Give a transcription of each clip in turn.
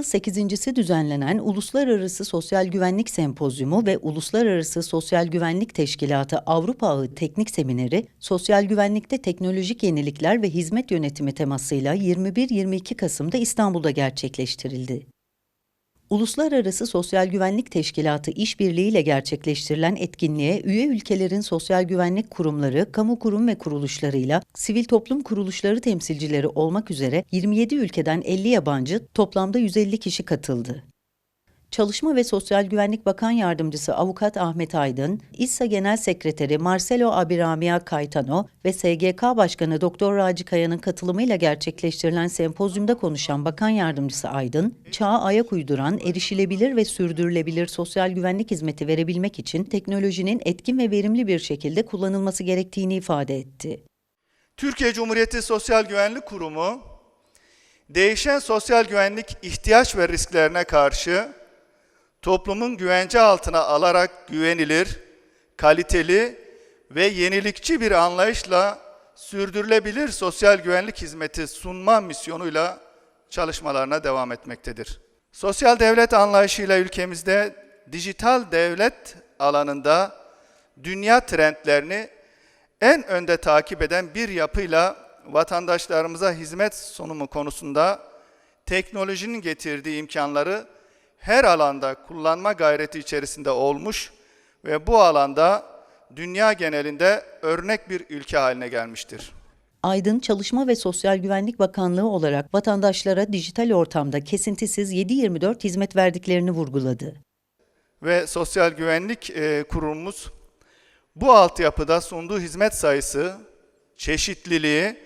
38.si düzenlenen Uluslararası Sosyal Güvenlik Sempozyumu ve Uluslararası Sosyal Güvenlik Teşkilatı Avrupa Ağı Teknik Semineri, Sosyal Güvenlikte Teknolojik Yenilikler ve Hizmet Yönetimi temasıyla 21-22 Kasım'da İstanbul'da gerçekleştirildi. Uluslararası Sosyal Güvenlik Teşkilatı işbirliğiyle gerçekleştirilen etkinliğe üye ülkelerin sosyal güvenlik kurumları, kamu kurum ve kuruluşlarıyla sivil toplum kuruluşları temsilcileri olmak üzere 27 ülkeden 50 yabancı toplamda 150 kişi katıldı. Çalışma ve Sosyal Güvenlik Bakan Yardımcısı Avukat Ahmet Aydın, İSSA Genel Sekreteri Marcelo Abiramia Cayetano ve SGK Başkanı Doktor Raci Kaya'nın katılımıyla gerçekleştirilen sempozyumda konuşan Bakan Yardımcısı Aydın, çağa ayak uyduran, erişilebilir ve sürdürülebilir sosyal güvenlik hizmeti verebilmek için teknolojinin etkin ve verimli bir şekilde kullanılması gerektiğini ifade etti. Türkiye Cumhuriyeti Sosyal Güvenlik Kurumu, değişen sosyal güvenlik ihtiyaç ve risklerine karşı toplumun güvence altına alarak güvenilir, kaliteli ve yenilikçi bir anlayışla sürdürülebilir sosyal güvenlik hizmeti sunma misyonuyla çalışmalarına devam etmektedir. Sosyal devlet anlayışıyla ülkemizde dijital devlet alanında dünya trendlerini en önde takip eden bir yapıyla vatandaşlarımıza hizmet sunumu konusunda teknolojinin getirdiği imkanları her alanda kullanma gayreti içerisinde olmuş ve bu alanda dünya genelinde örnek bir ülke haline gelmiştir. Aydın, Çalışma ve Sosyal Güvenlik Bakanlığı olarak vatandaşlara dijital ortamda kesintisiz 7-24 hizmet verdiklerini vurguladı. Ve Sosyal Güvenlik e, Kurumumuz bu altyapıda sunduğu hizmet sayısı, çeşitliliği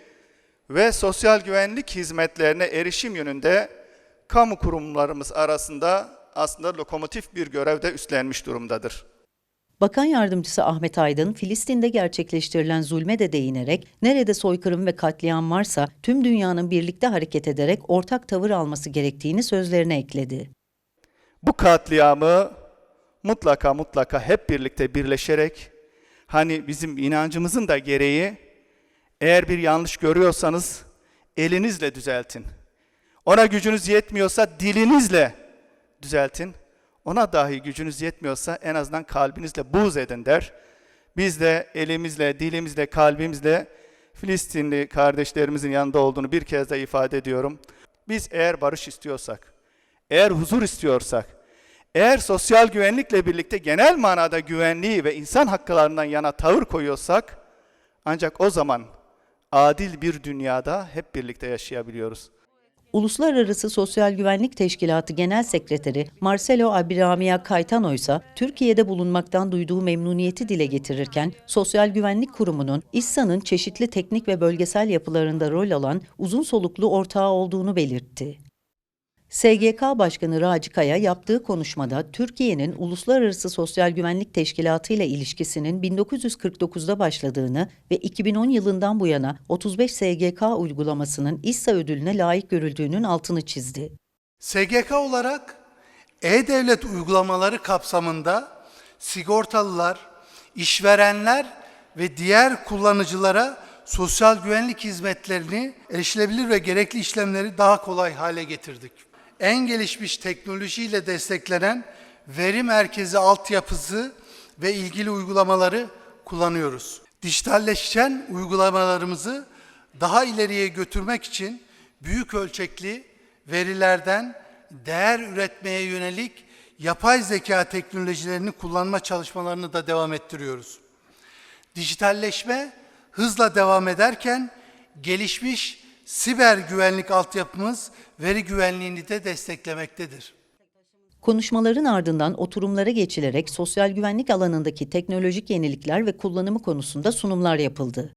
ve sosyal güvenlik hizmetlerine erişim yönünde kamu kurumlarımız arasında aslında lokomotif bir görevde üstlenmiş durumdadır. Bakan Yardımcısı Ahmet Aydın, Filistin'de gerçekleştirilen zulme de değinerek, nerede soykırım ve katliam varsa tüm dünyanın birlikte hareket ederek ortak tavır alması gerektiğini sözlerine ekledi. Bu katliamı mutlaka mutlaka hep birlikte birleşerek, hani bizim inancımızın da gereği, eğer bir yanlış görüyorsanız elinizle düzeltin. Ona gücünüz yetmiyorsa dilinizle düzeltin. Ona dahi gücünüz yetmiyorsa en azından kalbinizle buğz edin der. Biz de elimizle, dilimizle, kalbimizle Filistinli kardeşlerimizin yanında olduğunu bir kez de ifade ediyorum. Biz eğer barış istiyorsak, eğer huzur istiyorsak, eğer sosyal güvenlikle birlikte genel manada güvenliği ve insan haklarından yana tavır koyuyorsak, ancak o zaman adil bir dünyada hep birlikte yaşayabiliyoruz. Uluslararası Sosyal Güvenlik Teşkilatı Genel Sekreteri Marcelo Abiramia Cayetano ise Türkiye'de bulunmaktan duyduğu memnuniyeti dile getirirken, Sosyal Güvenlik Kurumu'nun İSSA'nın çeşitli teknik ve bölgesel yapılarında rol alan uzun soluklu ortağı olduğunu belirtti. SGK Başkanı Raci Kaya yaptığı konuşmada Türkiye'nin Uluslararası Sosyal Güvenlik Teşkilatı ile ilişkisinin 1949'da başladığını ve 2010 yılından bu yana 35 SGK uygulamasının İSSA ödülüne layık görüldüğünün altını çizdi. SGK olarak e-devlet uygulamaları kapsamında sigortalılar, işverenler ve diğer kullanıcılara sosyal güvenlik hizmetlerini erişilebilir ve gerekli işlemleri daha kolay hale getirdik. En gelişmiş teknolojiyle desteklenen veri merkezi altyapısı ve ilgili uygulamaları kullanıyoruz. Dijitalleşen uygulamalarımızı daha ileriye götürmek için büyük ölçekli verilerden değer üretmeye yönelik yapay zeka teknolojilerini kullanma çalışmalarını da devam ettiriyoruz. Dijitalleşme hızla devam ederken gelişmiş siber güvenlik altyapımız veri güvenliğini de desteklemektedir. Konuşmaların ardından oturumlara geçilerek sosyal güvenlik alanındaki teknolojik yenilikler ve kullanımı konusunda sunumlar yapıldı.